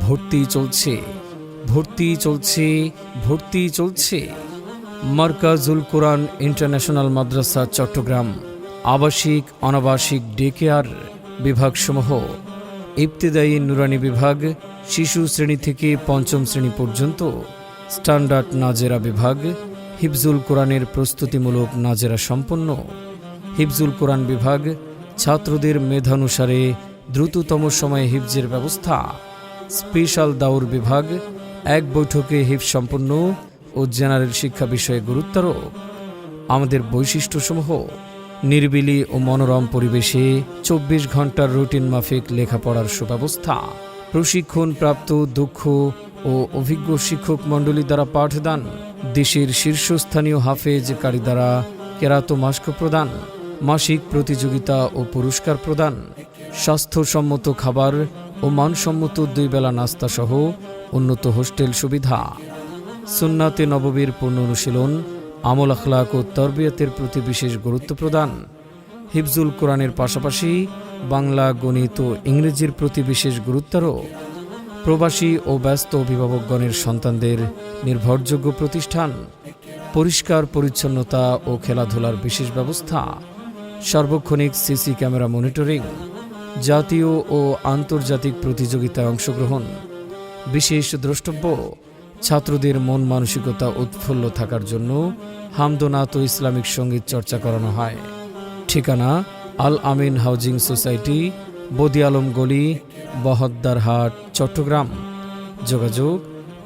ভর্তি চলছে ভর্তি চলছে ভর্তি চলছে। মার্কাজুল কোরআন ইন্টারন্যাশনাল মাদ্রাসা, চট্টগ্রাম। আবাসিক, অনাবাসিক ডে কেয়ার বিভাগসমূহ। ইবতেদায়ী নুরানি বিভাগ, শিশু শ্রেণি থেকে পঞ্চম শ্রেণি পর্যন্ত। স্ট্যান্ডার্ড নাজেরা বিভাগ, হিফজুল কোরআনের প্রস্তুতিমূলক নাজেরা সম্পন্ন। হিফজুল কোরআন বিভাগ, ছাত্রদের মেধানুসারে দ্রুততম সময়ে হিফজের ব্যবস্থা। স্পেশাল দাউর বিভাগ, এক বৈঠকে হিফ সম্পন্ন ও জেনারেল শিক্ষা বিষয়ে গুরুত্বারোপ। আমাদের বৈশিষ্ট্যসমূহ, নিরিবিলি ও মনোরম পরিবেশে চব্বিশ ঘণ্টার রুটিন মাফিক লেখাপড়ার সুব্যবস্থা প্রশিক্ষণ প্রাপ্ত দক্ষ ও অভিজ্ঞ শিক্ষক মণ্ডলী দ্বারা পাঠদান, দেশের শীর্ষস্থানীয় হাফেজ কারি দ্বারা কেরাত মাস্ক প্রদান, মাসিক প্রতিযোগিতা ও পুরস্কার প্রদান, স্বাস্থ্যসম্মত খাবার ও মানসম্মত দুই বেলা নাস্তা সহ উন্নত হোস্টেল সুবিধা। সুন্নাতে নববীর পূর্ণ অনুশীলন, আমল আখলাক ও তরবিয়তের প্রতি বিশেষ গুরুত্ব প্রদান। হিফজুল কোরআনের পাশাপাশি বাংলা, গণিত ও ইংরেজির প্রতি বিশেষ গুরুত্বারোপ প্রবাসী ও ব্যস্ত অভিভাবকগণের সন্তানদের নির্ভরযোগ্য প্রতিষ্ঠান। পরিষ্কার পরিচ্ছন্নতা ও খেলাধুলার বিশেষ ব্যবস্থা। সার্বক্ষণিক সিসি ক্যামেরা মনিটরিং। জাতীয় ও আন্তর্জাতিক প্রতিযোগিতায় অংশগ্রহণ। বিশেষ দ্রষ্টব্য, ছাত্রদের মন মানসিকতা উৎফুল্ল থাকার জন্য হামদোনাত ইসলামিক সংগীত চর্চা করানো হয়। ঠিকানা, আল আমিন হাউজিং সোসাইটি বদিয়ালম গলি বহদ্দারহাট চট্টগ্রাম। যোগাযোগ,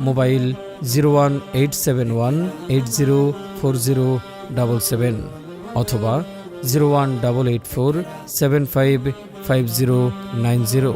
mobile zero one eight seven one eight zero four zero double seven অথবা zero one double eight four seven five five zero nine zero